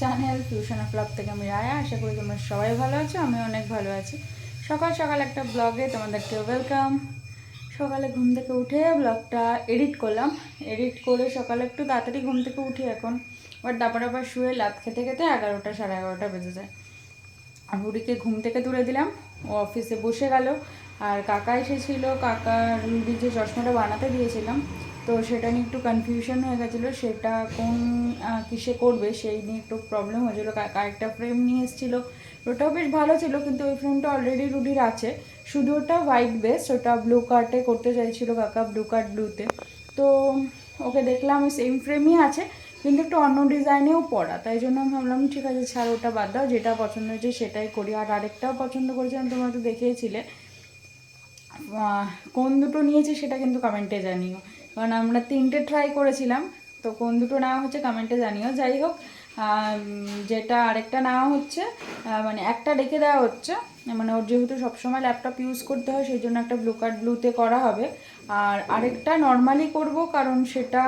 Channel fusion of blog থেকে আমি রায়া, আশা করি তোমরা সবাই ভালো আছো আমি অনেক ভালো আছি। সকাল সকাল একটা ব্লগে তোমাদেরকে ওয়েলকাম সকালে ঘুম থেকে উঠে ব্লগটা এডিট করলাম। এডিট করে সকালে একটু তাড়াতাড়ি ঘুম থেকে উঠি এখন। বাট তারপর আবার শুয়ে লাত খেতে খেতে এগারোটা, সাড়ে এগারোটা বেজে যায়। আর রুডিকে ঘুম থেকে তুলে দিলাম। ও অফিসে বসে গেল। আর কাকা এসেছিল। কাকার রুডির যে চশমাটা বানাতে দিয়েছিলাম তো সেটা নিয়ে একটু কনফিউশন হয়ে গেছিল সেটা কোন কিসে করবে সেই নিয়ে একটু প্রবলেম হয়েছিলো। একটা ফ্রেম নিয়ে এসেছিল। ওটাও বেশ ভালো ছিল কিন্তু ওই ফ্রেমটা অলরেডি রুডির আছে। শুধু ওটা হোয়াইট বেস ওটা ব্লু কার্টে করতে চাইছিলো কাকা ব্লু কার্ট ব্লুতে তো। ওকে দেখলাম সেম ফ্রেমই আছে কিন্তু একটু অন্য ডিজাইনেও পড়া। তাই জন্য আমি ভাবলাম ঠিক আছে ছাড় ওটা বাদ দাও। যেটা পছন্দ হয়েছে সেটাই করি। আর আরেকটাও পছন্দ করেছিলাম তোমরা তো দেখেইছিলে আহ, কোন দুটো নিয়েছি সেটা কিন্তু কমেন্টে জানিও। কারণ আমরা তিনটে ট্রাই করেছিলাম, তো কোন দুটো নেওয়া হচ্ছে কমেন্টে জানিও। যাই হোক যেটা আরেকটা নেওয়া হচ্ছে মানে একটা রেখে দেওয়া হচ্ছে মানে ওর যেহেতু সবসময় ল্যাপটপ ইউজ করতে হয়, সেই জন্য একটা ব্লু কার্ড ব্লুতে করা হবে। আর আরেকটা নর্মালি করব কারণ সেটা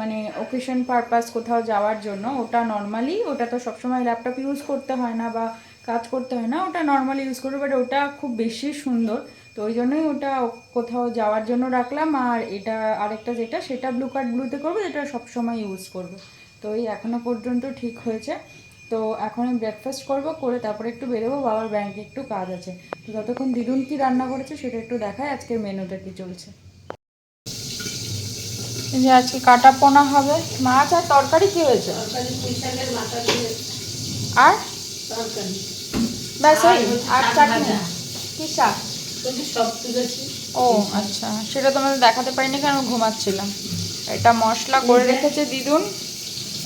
মানে ওকেশন পারপাস কোথাও যাওয়ার জন্য। ওটা নর্মালি ওটা তো সবসময় ল্যাপটপ ইউজ করতে হয় না বা কাজ করতে হয় না, ওটা নর্মালি ইউজ করব বাট ওটা খুব বেশি সুন্দর। তো ওই জন্যই ওটা কোথাও যাওয়ার জন্য রাখলাম আর এটা আরেকটা যেটা সেটা ব্লু কার্ড ব্লুতে করব যেটা সবসময় ইউজ করব। তো এই এখনও পর্যন্ত ঠিক হয়েছে। তো এখন আমি ব্রেকফাস্ট করব করে তারপরে একটু বেরোবো বাবার ব্যাংকে একটু কাজ আছে। তো ততক্ষণ দিদুন কি রান্না করেছে সেটা একটু দেখায় আজকের মেনুটা কি চলছে। যে আজকে কাটা পোনা হবে মাছ আর তরকারি কি হয়েছে? আর? তরকারি। ব্যাস আর চাটনি। কি শাক? সব তুলেছি। ও আচ্ছা। সেটা তোমাদের দেখাতে পারিনি কারণ ঘুমাচ্ছিলাম। এটা মশলা করে রেখেছে দিদুন।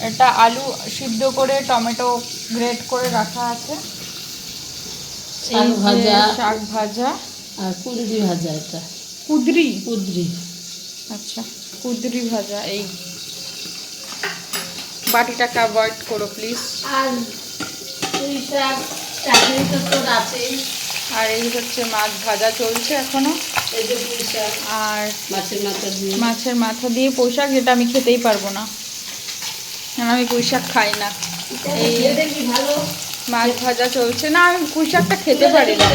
এটা আলু সিদ্ধ করে টমেটো গ্রেট করে রাখা আছে। শাক ভাজা। শাক ভাজা। আর কুঁদরি ভাজা এটা। কুদরি? কুঁদরি। আচ্ছা কুদরি ভাজা এই। বাটিটাকে অ্যাভয়েড করো প্লিজ আর শাক চাটনি তো তোর আছেই। আর এই হচ্ছে মাছ ভাজা চলছে এখনও। এই যে আর মাছের মাথা দিয়ে। মাছের মাথা দিয়ে পোশাক যেটা আমি খেতেই পারব না। কারণ আমি পুঁইশাক খাই না। এই মাছ ভাজা চলছে। না আমি পুঁইশাকটা খেতে পারি না।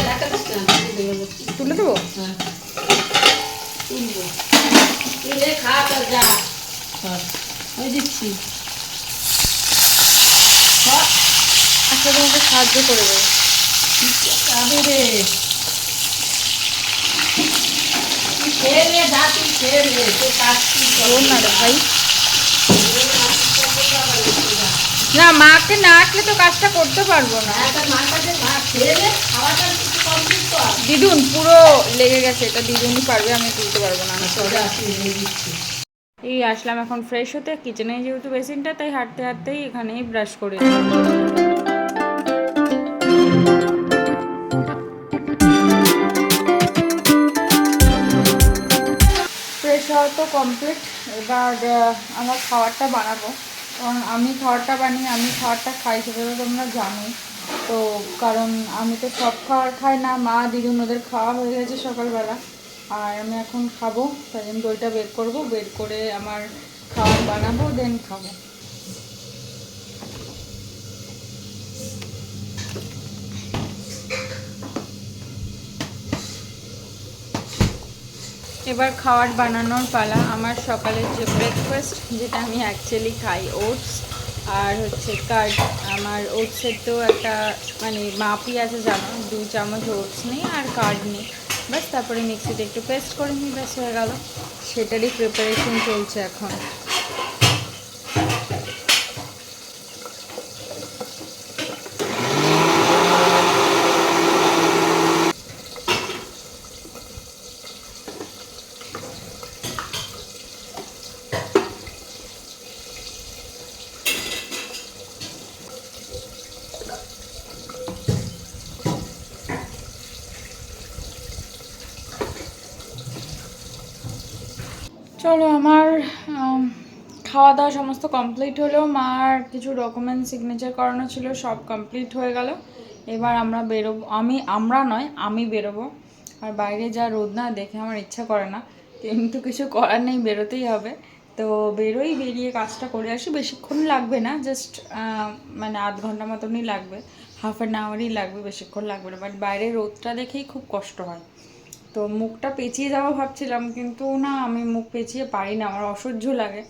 তুলে দেবো। হ্যাঁ। তুলবো। তুলে খা তো যা। সর ওই দিচ্ছি। আচ্ছা তোমাকে সাহায্য করে দেবো। যাবে রে নে ভাই মাকে না আঁকলে তো কাজটা করতে পারব না। দিদুন পুরো লেগে গেছে। এটা দিদুনই পারবে আমি তুলতে পারব না আমি এই আসলাম এখন ফ্রেশ হতে। কিচেনে যেহেতু বেসিনটা তাই হাঁটতে হাঁটতেই এখানেই ব্রাশ করে তো কমপ্লিট এবার আমার খাবারটা বানাবো। কারণ আমি খাবারটা বানিয়ে, আমি খাবারটা খাই সেটা তোমরা জানো। তো কারণ আমি তো সব খাবার খাই না। মা দিদি ওদের খাওয়া হয়ে গেছে সকালবেলা। আর আমি এখন খাব। তাই জন্য দইটা বের করব। বের করে আমার খাবার বানাবো দেন খাব। এবার খাওয়ার বানানোর পালা। আমার সকালের যে ব্রেকফাস্ট যেটা আমি অ্যাকচুয়ালি খাই ওটস আর হচ্ছে কার্ড আমার ওটসের তো একটা মানে মাপই আছে জানো, দু চামচ ওটস নেই আর কার্ড নেই। ব্যাস, তারপরে মিক্সিতে একটু পেস্ট করে নিই, ব্যাস হয়ে গেল। সেটারই প্রিপারেশন চলছে এখন। চলো, আমার খাওয়া দাওয়া সমস্ত কমপ্লিট হলো। মার কিছু ডকুমেন্ট সিগনেচার করানো ছিল, সব কমপ্লিট হয়ে গেল। এবার আমরা বেরোবো আমি, আমরা নয়, আমি বেরোবো। আর বাইরে যা রোদ না, দেখে আমার ইচ্ছা করে না। কিন্তু কিছু করার নেই, বেরোতেই হবে। তো বেরোই, বেরিয়ে কাজটা করে আসি। বেশিক্ষণ লাগবে না জাস্ট মানে আধ ঘণ্টা মতনই লাগবে। হাফ অ্যান আওয়ারই লাগবে, বেশিক্ষণ লাগবে না। বাট বাইরে রোদটা দেখেই খুব কষ্ট হয়। তো মুখটা পেঁচিয়ে যাওয়া ভাবছিলাম, কিন্তু না, আমি মুখ পেঁচিয়ে পারি না, আমার অসহ্য লাগে।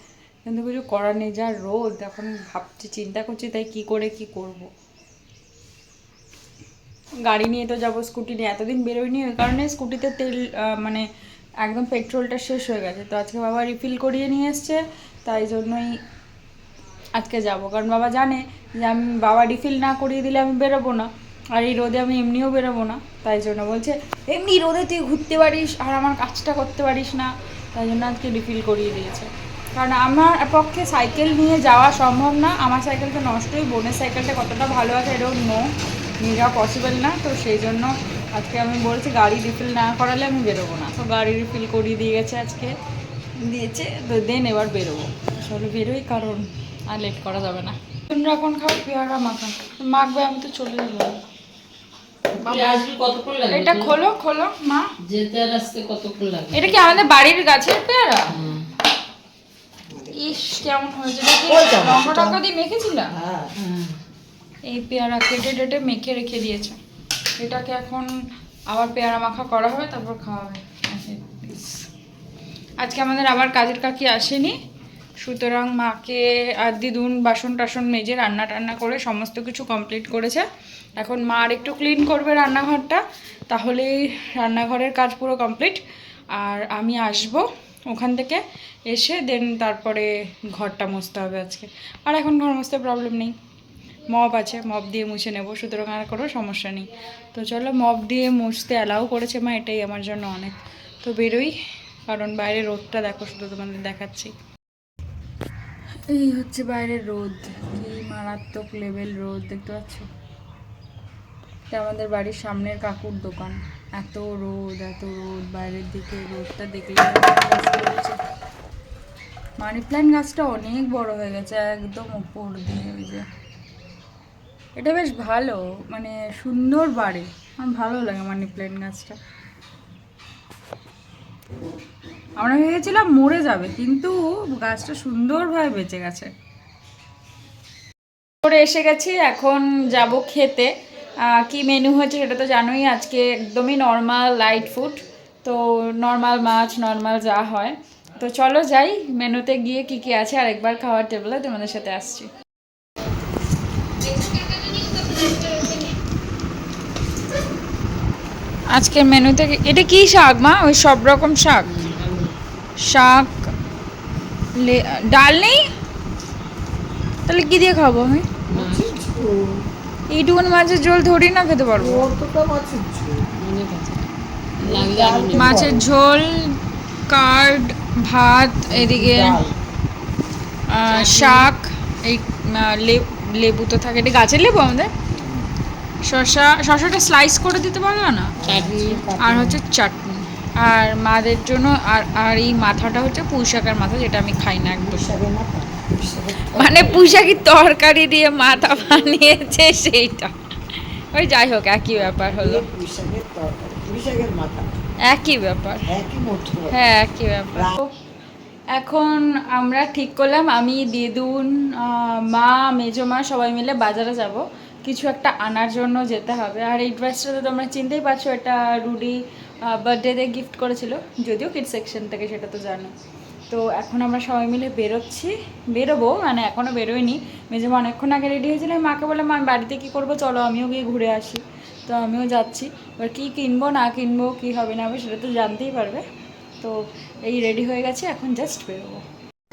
কিন্তু কিছু করার নেই, যা রোদ, এখন ভাবছি, চিন্তা করছি, তাই কি করে কি করব। গাড়ি নিয়ে তো যাব, স্কুটি নিয়ে, এতদিন বেরোয়নি ওই কারণে স্কুটিতে তেল মানে একদম পেট্রোলটা শেষ হয়ে গেছে। তো আজকে বাবা রিফিল করিয়ে নিয়ে এসছে, তাই জন্যই আজকে যাব। কারণ বাবা জানে যে আমি, বাবা রিফিল না করিয়ে দিলে আমি বেরোবো না। আর এই রোদে আমি এমনিও বেরোবো না, তাই জন্য বলছে, এমনি রোদে তুই ঘুরতে পারিস আর আমার কাজটা করতে পারিস না। তাই জন্য আজকে রিফিল করিয়ে দিয়েছে। কারণ আমার পক্ষে সাইকেল নিয়ে যাওয়া সম্ভব না, আমার সাইকেলটা নষ্টই বোনের সাইকেলটা কতটা ভালো আছে এটাও নো নিয়ে যাওয়া পসিবল না, তো সেই জন্য আজকে আমি বলছি গাড়ি রিফিল না করালে আমি বেরোবো না। তো গাড়ি রিফিল করিয়ে দিয়ে গেছে আজকে, দিয়েছে, তো দেন এবার বেরোবো। আসলে বেরোই কারণ, আর লেট করা যাবে না। এখন খাও পেয়ারা মাখা মাখবে, আমি তো চলে যাব। এটা? খোলো খোলো মা। যেতে আর আসতে কতক্ষণ লাগবে? এটা কি আমাদের বাড়ির গাছের পেয়ারা? ইস কেমন হয়েছে। লঙ্কা টঙ্কা দিয়ে মেখেছিলাম এই পেয়ারা কেটে টেটে মেখে রেখে দিয়েছে। এটাকে এখন আবার পেয়ারা মাখা করা হবে তারপর খাওয়া হবে। আজকে আমাদের আবার কাজের কাকি আসেনি। সুতরাং মাকে আর দিদুন বাসন টাসন মেজে রান্না টান্না করে সমস্ত কিছু কমপ্লিট করেছে। এখন মা আর একটু ক্লিন করবে রান্নাঘরটা, তাহলেই রান্নাঘরের কাজ পুরো কমপ্লিট আর আমি আসব ওখান থেকে এসে দেন তারপরে ঘরটা মুছতে হবে আজকে। আর এখন ঘর মুছতে প্রবলেম নেই। মব আছে মপ দিয়ে মুছে নেব, সুতরাং আর কোনো সমস্যা নেই। তো চলো, মব দিয়ে মুছতে অ্যালাউ করেছে মা, এটাই আমার জন্য অনেক। তো বেরোই, কারণ বাইরে রোদটা দেখো, শুধু তোমাদের দেখাচ্ছি। এই হচ্ছে বাইরের রোদ, কি মারাত্মক লেভেল রোদ, দেখতে পাচ্ছ? এটা আমাদের বাড়ির সামনের কাকুর দোকান। এত রোদ এত রোদ, বাইরের দিকে রোদটা দেখলে মানি প্ল্যান্ট গাছটা অনেক বড় হয়ে গেছে, একদম উপর দিয়ে ওই যে। এটা বেশ ভালো মানে সুন্দর বাড়ি, আমার ভালো লাগে মানি প্ল্যান্ট গাছটা। আমরা ভেবেছিলাম মরে যাবে, কিন্তু গাছটা সুন্দরভাবে বেঁচে গেছে। করে এসে গেছি, এখন যাব খেতে। কি মেনু হয়েছে সেটা তো জানোই, আজকে একদমই নর্মাল লাইট ফুড তো নর্মাল মাছ নর্মাল যা হয়। তো চলো যাই মেনুতে গিয়ে কি কি আছে, আরেকবার খাওয়ার টেবিলে তোমাদের সাথে আসছি। আজকের মেনুতে এটা কি শাক মা? ওই সব রকম শাক। শাক লে- ডাল নেই? তাহলে কি দিয়ে খাব আমি? এইটুকুন মাছের ঝোল ধরি না খেতে পারব। মাছের ঝোল। কার্ড ভাত এদিকে শাক এই লেবু তো থাকে। এটা গাছের লেবু আমাদের? শশা শশাটা স্লাইস করে দিতে পারল না? আর হচ্ছে চাটনি আর মাদের জন্য আর আর এই মাথাটা হচ্ছে পুঁই শাকের মাথা যেটা আমি খাই না একদম। মানে পুঁই শাকের তরকারি দিয়ে মাথা বানিয়েছে সেইটা। ওই যাই হোক একই ব্যাপার হলো। একই ব্যাপার। হ্যাঁ একই ব্যাপার। এখন আমরা ঠিক করলাম আমি দিদুন মা মেজো মা সবাই মিলে বাজারে যাব। কিছু একটা আনার জন্য যেতে হবে। আর এই ড্রেসটা তো তোমরা চিনতেই পারছ এটা রুডি বার্থডেতে গিফট করেছিল, যদিও কিড সেকশন থেকে, সেটা তো জানো। তো এখন আমরা সবাই মিলে বেরোচ্ছি, বেরোবো মানে এখনও বেরোয়নি মেজো মা অনেকক্ষণ আগে রেডি হয়েছিল আমি মাকে বললাম আমি বাড়িতে কী করব? চলো, আমিও গিয়ে ঘুরে আসি। তো আমিও যাচ্ছি। এবার কী কিনবো, না কিনবো, কী হবে, না হবে, সেটা তো জানতেই পারবে। তো এই রেডি হয়ে গেছে, এখন জাস্ট বেরোবো।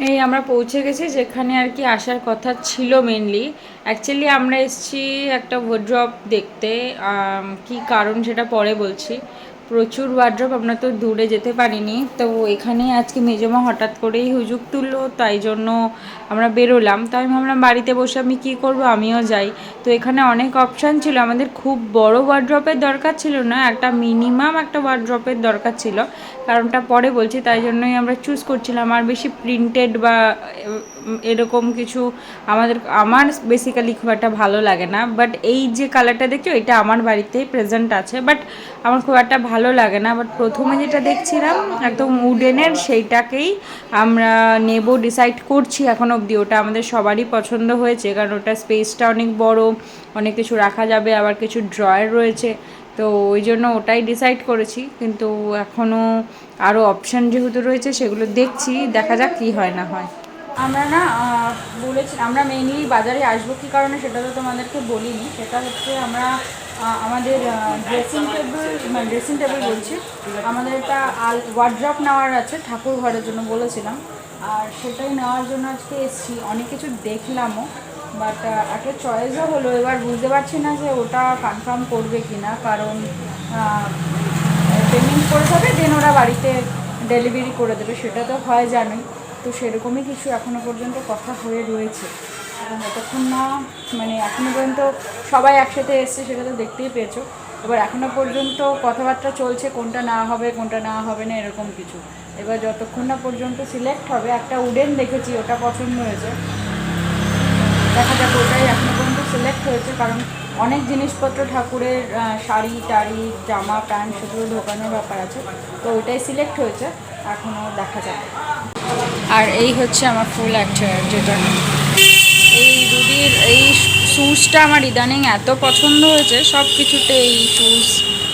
এই আমরা পৌঁছে গেছি, যেখানে আর কি আসার কথা ছিল মেনলি অ্যাকচুয়ালি আমরা এসেছি একটা ওয়ার্ড্রপ দেখতে কি কারণ সেটা পরে বলছি। প্রচুর ওয়ার্ড্রপ আমরা তো দূরে যেতে পারিনি। তো এখানে আজকে মেজমা হঠাৎ করেই হুজুক তুললো, তাই জন্য আমরা বেরোলাম। তো আমি ভাবলাম, বাড়িতে বসে আমি কী করব? আমিও যাই। তো এখানে অনেক অপশান ছিল। আমাদের খুব বড় ওয়ার্ড্রপের দরকার ছিল না, একটা মিনিমাম একটা ওয়ার্ড্রপের দরকার ছিল। কারণটা পরে বলছি, তাই জন্যই আমরা চুজ করছিলাম। আর বেশি প্রিন্টেড বা এরকম কিছু আমাদের, আমার বেসিক্যালি খুব একটা ভালো লাগে না। বাট এই যে কালারটা দেখছ, এটা আমার বাড়িতেই প্রেজেন্ট আছে। বাট আমার খুব একটা ভালো লাগে না বাট প্রথমে যেটা দেখছিলাম একদম উডেনের সেইটাকেই আমরা নেব ডিসাইড করছি এখন অবধি। ওটা আমাদের সবারই পছন্দ হয়েছে, কারণ ওটা স্পেসটা অনেক বড়, অনেক কিছু রাখা যাবে, আবার কিছু ড্রয়ার রয়েছে। তো ওই জন্য ওটাই ডিসাইড করেছি, কিন্তু এখনও আরও অপশান যেহেতু রয়েছে, সেগুলো দেখছি, দেখা যাক কী হয় না হয়। আমরা না বলেছি, আমরা মেইনলি বাজারে আসব কী কারণে সেটা তো তোমাদেরকে বলিনি। সেটা হচ্ছে আমরা আমাদের ড্রেসিং টেবিল মানে ড্রেসিং টেবিল বলছি। আমাদের একটা আল ওয়ার্ড্রপ নেওয়ার আছে ঠাকুর ঘরের জন্য বলেছিলাম। আর সেটাই নেওয়ার জন্য আজকে এসেছি। অনেক কিছু দেখলামও বাট একটা চয়েসও হলো। এবার বুঝতে পারছি না যে ওটা কনফার্ম করবে কি না কারণ পেমেন্ট করে যাবে দেন ওরা বাড়িতে ডেলিভারি করে দেবে, সেটা তো হয় জানি তো সেরকমই কিছু এখনও পর্যন্ত কথা হয়ে রয়েছে। যতক্ষণ না মানে এখনও পর্যন্ত সবাই একসাথে এসছে, সেটা তো দেখতেই পেয়েছ। এবার এখনও পর্যন্ত কথাবার্তা চলছে, কোনটা না হবে, কোনটা না হবে না, এরকম কিছু। এবার যতক্ষণ না পর্যন্ত সিলেক্ট হবে, একটা উডেন দেখেছি, ওটা পছন্দ হয়েছে। দেখা যাক, ওটাই এখনও পর্যন্ত সিলেক্ট হয়েছে, কারণ অনেক জিনিসপত্র ঠাকুরের শাড়ি, টাড়ি, জামা, প্যান্ট, সেগুলো ঢোকানোর ব্যাপার আছে, তো ওইটাই সিলেক্ট হয়েছে এখনও দেখা যাবে আর এই হচ্ছে আমার ফুল অ্যাক্টার যেটা এই এই শ্যুজটা আমার ইদানিং এত পছন্দ হয়েছে সব কিছুতে এই শ্যুজ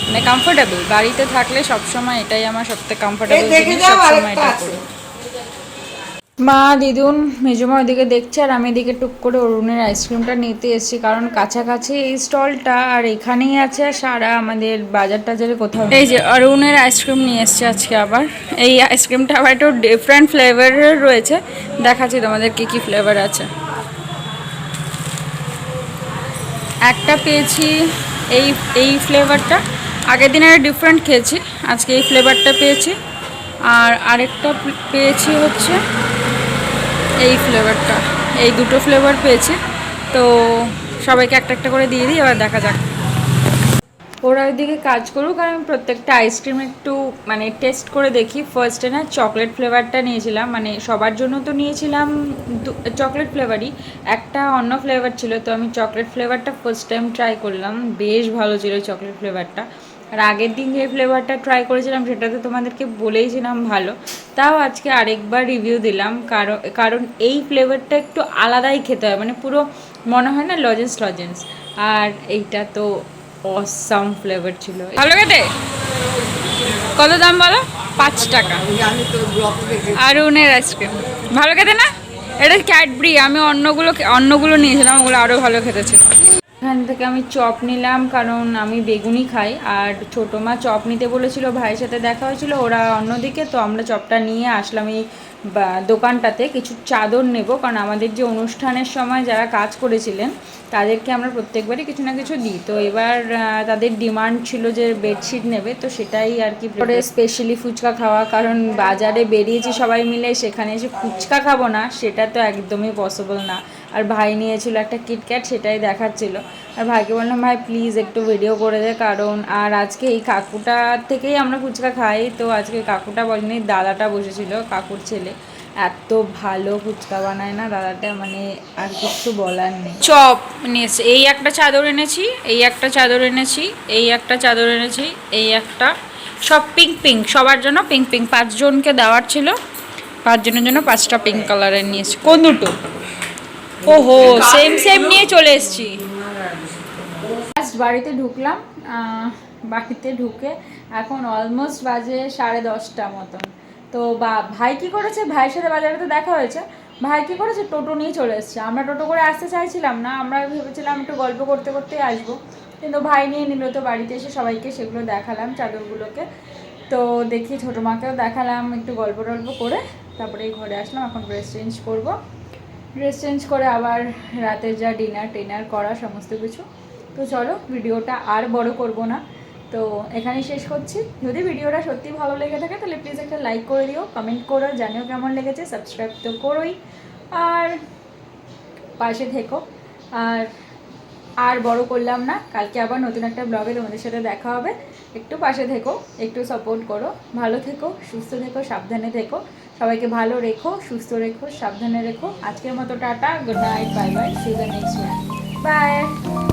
মানে কমফোর্টেবল বাড়িতে থাকলে সবসময় এটাই আমার সবথেকে কমফোর্টেবল জিনিস সবসময় এটা করি মা দিদুন মেজমা ওইদিকে দেখছে আর আমি এদিকে টুক করে অরুণের আইসক্রিমটা নিতে এসেছি কারণ কাছাকাছি এই স্টলটা আর এখানেই আছে সারা আমাদের বাজার টাজারে কোথাও এই যে অরুণের আইসক্রিম নিয়ে এসছে আজকে আবার। এই আইসক্রিমটা আবার একটু ডিফারেন্ট ফ্লেভারের রয়েছে। দেখাচ্ছি তোমাদের কী কী ফ্লেভার আছে। একটা পেয়েছি এই এই ফ্লেভারটা আগের দিন একটা ডিফারেন্ট খেয়েছি, আজকে এই ফ্লেভারটা পেয়েছি। আর আরেকটা পেয়েছি হচ্ছে এই ফ্লেভারটা এই দুটো ফ্লেভার পেয়েছি। তো সবাইকে একটা একটা করে দিয়ে দিই, এবার দেখা যাক। ওরা ওইদিকে কাজ করুক আর আমি প্রত্যেকটা আইসক্রিম একটু মানে টেস্ট করে দেখি। ফার্স্টে না চকলেট ফ্লেভারটা নিয়েছিলাম মানে সবার জন্য তো নিয়েছিলাম চকলেট ফ্লেভারই একটা অন্য ফ্লেভার ছিল, তো আমি চকলেট ফ্লেভারটা ফার্স্ট টাইম ট্রাই করলাম। বেশ ভালো ছিল চকলেট ফ্লেভারটা আর আগের দিন যে ফ্লেভারটা ট্রাই করেছিলাম, সেটা তো তোমাদেরকে বলেইছিলাম ভালো। তাও আজকে আরেকবার রিভিউ দিলাম কারণ কারণ এই ফ্লেভারটা একটু আলাদাই খেতে হয়। মানে পুরো মনে হয় না লজেন্স লজেন্স। আর এইটা তো অসাম ফ্লেভার ছিল। ভালো কেটে কত দাম বলো? পাঁচ টাকা। আর উনের আইসক্রিম ভালো খেতে না? এটা ক্যাডবরি আমি অন্যগুলো অন্যগুলো নিয়েছিলাম, ওগুলো আরও ভালো খেতে ছিল। এখান থেকে আমি চপ নিলাম, কারণ আমি বেগুনি খাই। আর ছোটো মা চপ নিতে বলেছিল, ভাইয়ের সাথে দেখা হয়েছিল, ওরা অন্যদিকে, তো আমরা চপটা নিয়ে আসলাম এই দোকানটাতে। কিছু চাদর নেব, কারণ আমাদের যে অনুষ্ঠানের সময় যারা কাজ করেছিলেন, তাদেরকে আমরা প্রত্যেকবারই কিছু না কিছু দিই। তো এবার তাদের ডিমান্ড ছিল যে বেডশিট নেবে, তো সেটাই আর কি পরে স্পেশালি ফুচকা খাওয়া। কারণ বাজারে বেরিয়েছি সবাই মিলে, সেখানে এসে ফুচকা খাব না, সেটা তো একদমই পসিবল না। আর ভাই নিয়েছিল একটা কিটক্যাট সেটাই দেখাচ্ছিল। আর ভাইকে বললাম, ভাই প্লিজ একটু ভিডিও করে দে, কারণ আর আজকে এই কাকুটা থেকেই আমরা ফুচকা খাই। তো আজকে কাকুটা বলেনি, দাদাটা বসেছিল, কাকুর ছেলে। এত ভালো ফুচকা বানায় না দাদাটা মানে আর কিছু বলার নেই। চপ নিয়েছে, এই একটা চাদর এনেছি, এই একটা চাদর এনেছি, এই একটা চাদর এনেছি, এই একটা। সব পিঙ্ক পিঙ্ক সবার জন্য পিঙ্ক পিঙ্ক পাঁচজনকে দেওয়ার ছিল, পাঁচজনের জন্য পাঁচটা পিঙ্ক কালারের নিয়েছি। কোন দুটো? ওহো সেম সেম নিয়ে চলে এসেছি। জাস্ট বাড়িতে ঢুকলাম বাড়িতে ঢুকে এখন অলমোস্ট বাজে সাড়ে দশটা মতন। তো বা, ভাই কি করেছে? ভাইয়ের সাথে বাজারে তো দেখা হয়েছে। ভাই কি করেছে? টোটো নিয়ে চলে এসেছে। আমরা টোটো করে আসতে চাইছিলাম না, আমরা ভেবেছিলাম একটু গল্প করতে করতেই আসব। কিন্তু ভাই নিয়ে নিল, তো বাড়িতে এসে সবাইকে সেগুলো দেখালাম, চাদরগুলোকে। তো দেখি ছোটো মাকেও দেখালাম, একটু গল্প টল্প করে। তারপরে ঘরে আসলাম, এখন ড্রেস চেঞ্জ করব। ড্রেস চেঞ্জ করে আবার রাতের যা ডিনার টিনার করা, সমস্ত কিছু। তো চলো, ভিডিওটা আর বড় করব না। তো এখানেই শেষ করছি। যদি ভিডিওটা সত্যি ভালো লেগে থাকে, তাহলে প্লিজ একটা লাইক করে দিও কমেন্ট করো, জানিও কেমন লেগেছে সাবস্ক্রাইব তো করোই। আর পাশে থেকো। আর আর বড় করলাম না, কালকে আবার নতুন একটা ব্লগে তোমাদের সাথে দেখা হবে। একটু পাশে থেকো, একটু সাপোর্ট করো। ভালো থেকো, সুস্থ থেকো, সাবধানে থেকো। সবাইকে ভালো রেখো, সুস্থ রেখো, সাবধানে রেখো। আজকের মতো tata good night bye bye see the next bye